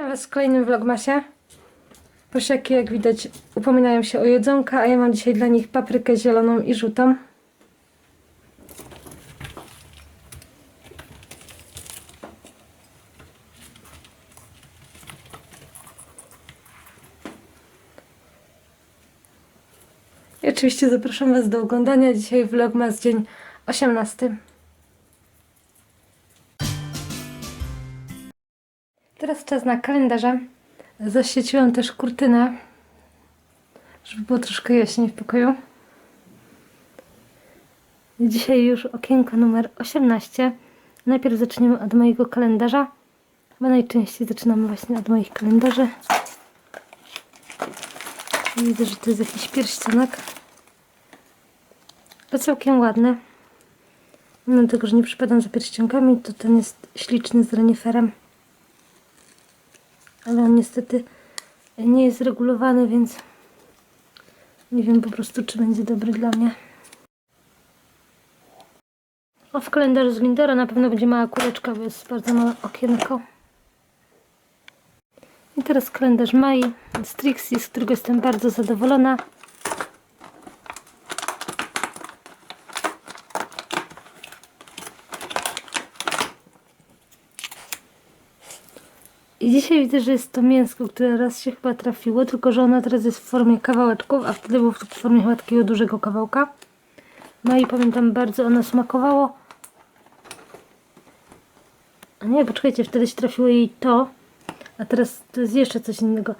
Witam Was w kolejnym vlogmasie. Posiaki, jak widać, upominają się o jedzonka, a ja mam dzisiaj dla nich paprykę zieloną i żółtą. I oczywiście zapraszam Was do oglądania. Dzisiaj vlogmas dzień 18. czas na kalendarze. Zaświeciłam też kurtynę, żeby było troszkę jaśniej w pokoju. Dzisiaj już okienko numer 18. Najpierw zaczniemy od mojego kalendarza. Chyba najczęściej zaczynamy właśnie od moich kalendarzy. Widzę, że to jest jakiś pierścionek. To całkiem ładny. Mimo tego, że nie przypadam za pierścionkami, to ten jest śliczny z reniferem ale on niestety nie jest regulowany, więc nie wiem po prostu, czy będzie dobry dla mnie. O, w kalendarzu z Lindora na pewno będzie mała kuleczka, bo jest bardzo małe okienko. I teraz kalendarz Mai z Trixie, z którego jestem bardzo zadowolona. I dzisiaj widzę, że jest to mięsko, które raz się chyba trafiło, tylko że ono teraz jest w formie kawałeczków, a wtedy było w formie chyba takiego dużego kawałka. No i pamiętam, bardzo ono smakowało. A nie, poczekajcie, wtedy się trafiło jej to, a teraz to jest jeszcze coś innego.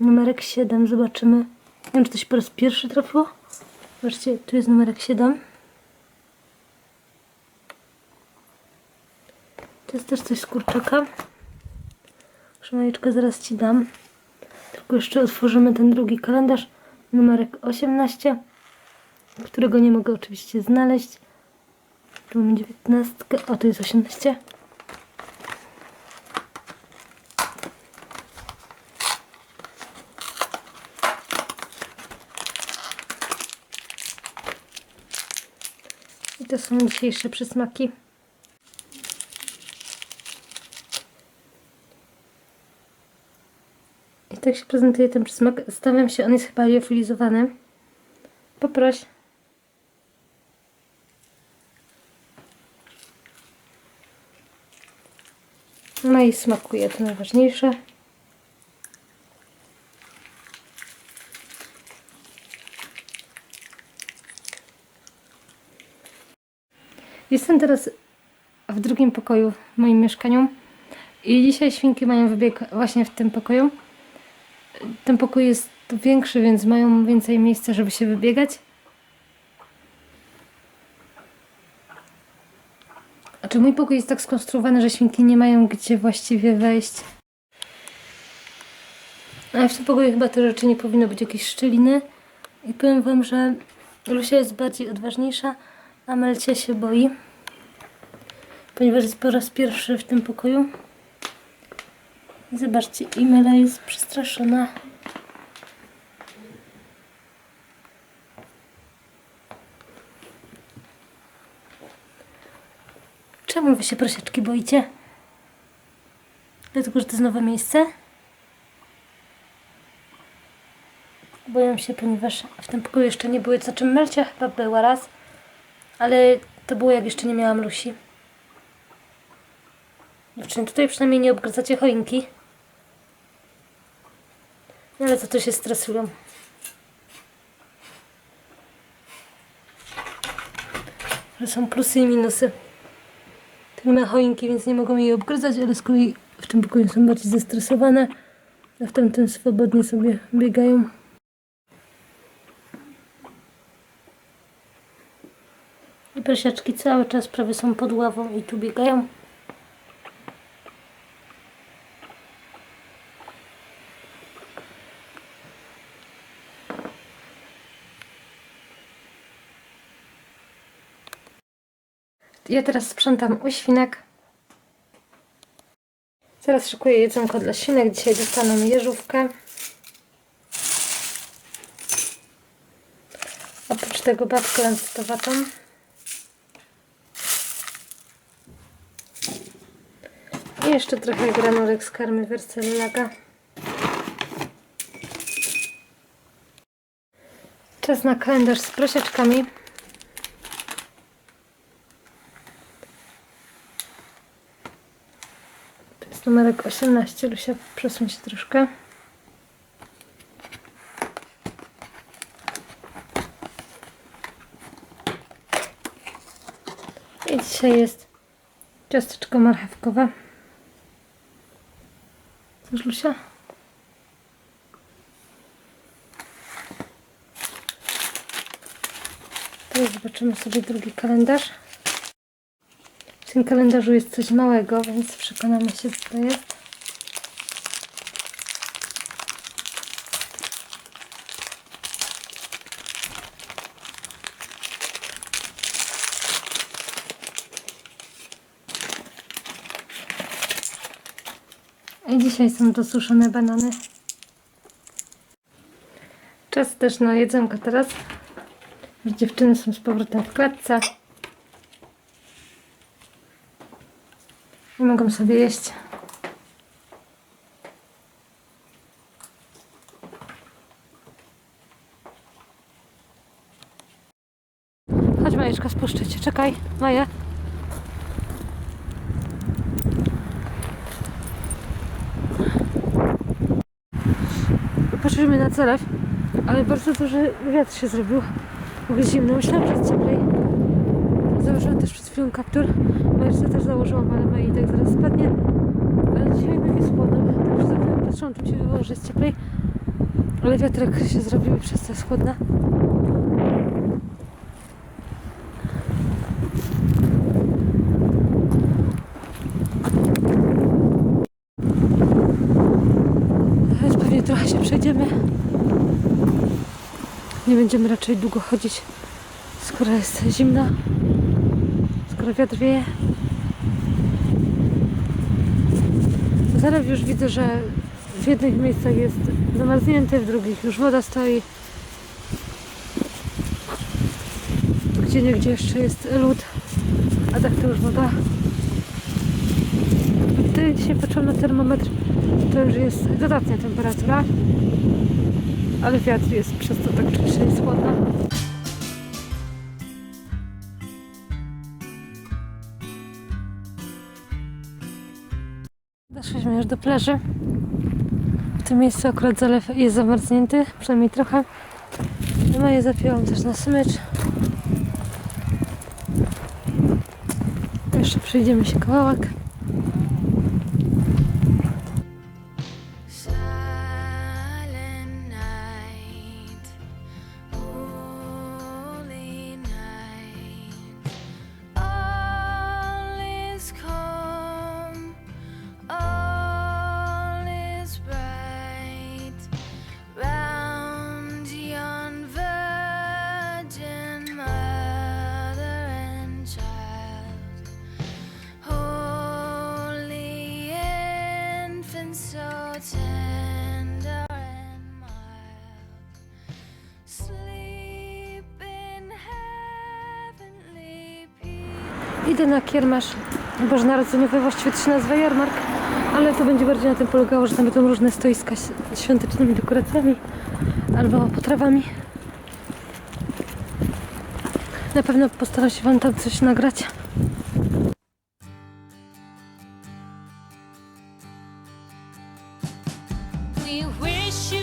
Numerek 7, zobaczymy. Nie wiem, czy to się po raz pierwszy trafiło. Zobaczcie, tu jest numerek 7. To jest też coś z kurczaka. Szymajeczkę zaraz Ci dam. Tylko jeszcze otworzymy ten drugi kalendarz, numerek 18, którego nie mogę oczywiście znaleźć. Tu mamy 19, o tu jest 18. I to są dzisiejsze przysmaki. I tak się prezentuje ten przysmak. Stawiam się, on jest chyba liofilizowany. Poproś. No i smakuje, to najważniejsze. Jestem teraz w drugim pokoju w moim mieszkaniu i dzisiaj świnki mają wybieg właśnie w tym pokoju ten pokój jest większy, więc mają więcej miejsca, żeby się wybiegać. A czy mój pokój jest tak skonstruowany, że świnki nie mają gdzie właściwie wejść? A w tym pokoju chyba te rzeczy nie powinno być jakieś szczeliny. I powiem Wam, że Lucia jest bardziej odważniejsza, a Melcia się boi. Ponieważ jest po raz pierwszy w tym pokoju. Zobaczcie, Imela jest przestraszona. Czemu wy się prosiaczki boicie? Dlatego, że to jest nowe miejsce? Boję się, ponieważ w tym pokoju jeszcze nie były, co czym Melcia chyba była raz, ale to było jak jeszcze nie miałam Lusi. Dziewczyny, tutaj przynajmniej nie obgradzacie choinki. Ale to to się stresują. Że są plusy i minusy. Nie ma choinki, więc nie mogą jej obgryzać, ale kolei w tym pokoju są bardziej zestresowane, a w tamtym swobodnie sobie biegają. I prosiaczki cały czas prawie są pod ławą i tu biegają. Ja teraz sprzątam u świnek. Teraz szykuję jedzonko dla świnek. Dzisiaj dostaną jeżówkę. Oprócz tego babkę lancytowatą. I jeszcze trochę granulek z karmy Wercellaga. Czas na kalendarz z prosiaczkami. Jest numerek 18. Lusia, przesuń się troszkę. I dzisiaj jest ciasteczko marchewkowe. Cóż, Lusia? Teraz zobaczymy sobie drugi kalendarz. W tym kalendarzu jest coś małego, więc przekonamy się, co to jest. I dzisiaj są to suszone banany. Czas też na jedzonko teraz. Dziewczyny są z powrotem w klatce. Mogą sobie jeść. Chodź Majeczka, spuszczę cię. Czekaj, Maja. Patrzymy na celew, ale bardzo duży wiatr się zrobił. Było zimno, myślałam, że jest cieplej. Założyłam też przed chwilą kaptur. Majeczce też założyłam, ale Maja i tak zaraz spadnie. Ale dzisiaj jednak jest chłodno, także za chwilę patrzyłam, czym się wywoło, że jest cieplej. Ale wiatrek się zrobił przez to jest chłodna. Więc pewnie trochę się przejdziemy. Nie będziemy raczej długo chodzić, skoro jest zimno, skoro wiatr wieje. Zalew już widzę, że w jednych miejscach jest zamarznięty, w drugich już woda stoi. Gdzie nie gdzie jeszcze jest lód, a tak to już woda. Gdy dzisiaj patrzyłam na termometr, to już jest dodatnia temperatura, ale wiatr jest przez to tak czy inaczej jest. Doszliśmy już do plaży. W tym miejscu akurat zalew jest zamarznięty, przynajmniej trochę. No je zapiłam też na smycz. Jeszcze przejdziemy się kawałek. Idę na kiermasz bożonarodzeniowy, właściwie to się nazywa jarmark, ale to będzie bardziej na tym polegało, że tam będą różne stoiska z świątecznymi dekoracjami albo potrawami. Na pewno postaram się Wam tam coś nagrać. We wish you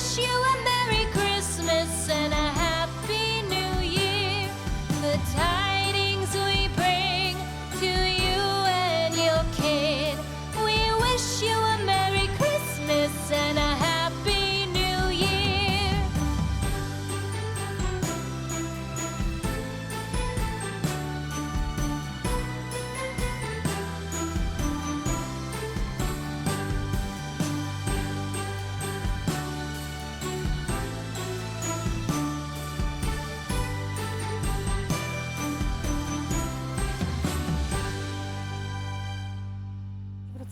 wish you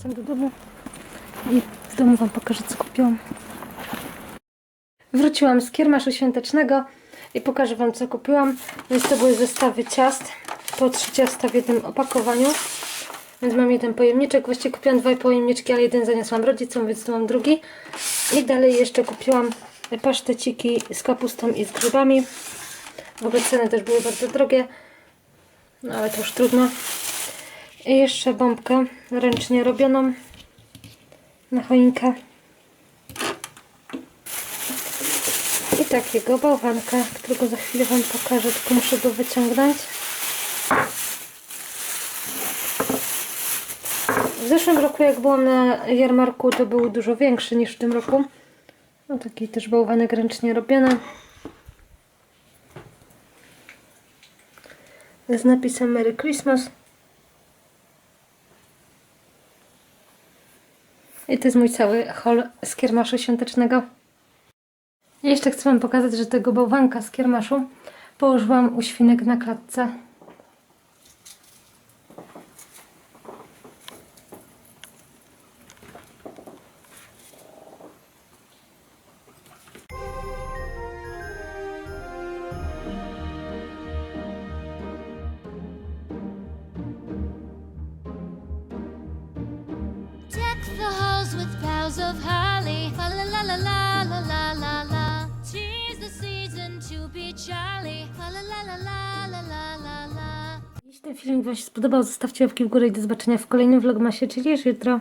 wracam do domu i w domu Wam pokażę, co kupiłam. Wróciłam z kiermaszu świątecznego i pokażę Wam, co kupiłam. Więc to były zestawy ciast. Po trzy ciasta w jednym opakowaniu. Więc mam jeden pojemniczek. Właściwie kupiłam dwa pojemniczki, ale jeden zaniosłam rodzicom, więc tu mam drugi. I dalej jeszcze kupiłam paszteciki z kapustą i z grzybami. W ogóle ceny też były bardzo drogie. No ale to już trudno. I jeszcze bombkę ręcznie robioną na choinkę. I takiego bałwanka, którego za chwilę Wam pokażę, tylko muszę go wyciągnąć. W zeszłym roku, jak byłam na jarmarku, to był dużo większy niż w tym roku. No taki też bałwanek ręcznie robiony. Z napisem Merry Christmas. I to jest mój cały haul z kiermaszu świątecznego. I jeszcze chcę Wam pokazać, że tego bałwanka z kiermaszu położyłam u świnek na klatce. Of holly. La la la la la la la la. Tis the season to be jolly. La la la la la la la la. Jeśli ten filmik Wam się spodobał, zostawcie łapki w górę i do zobaczenia w kolejnym vlogmasie, czyli już jutro.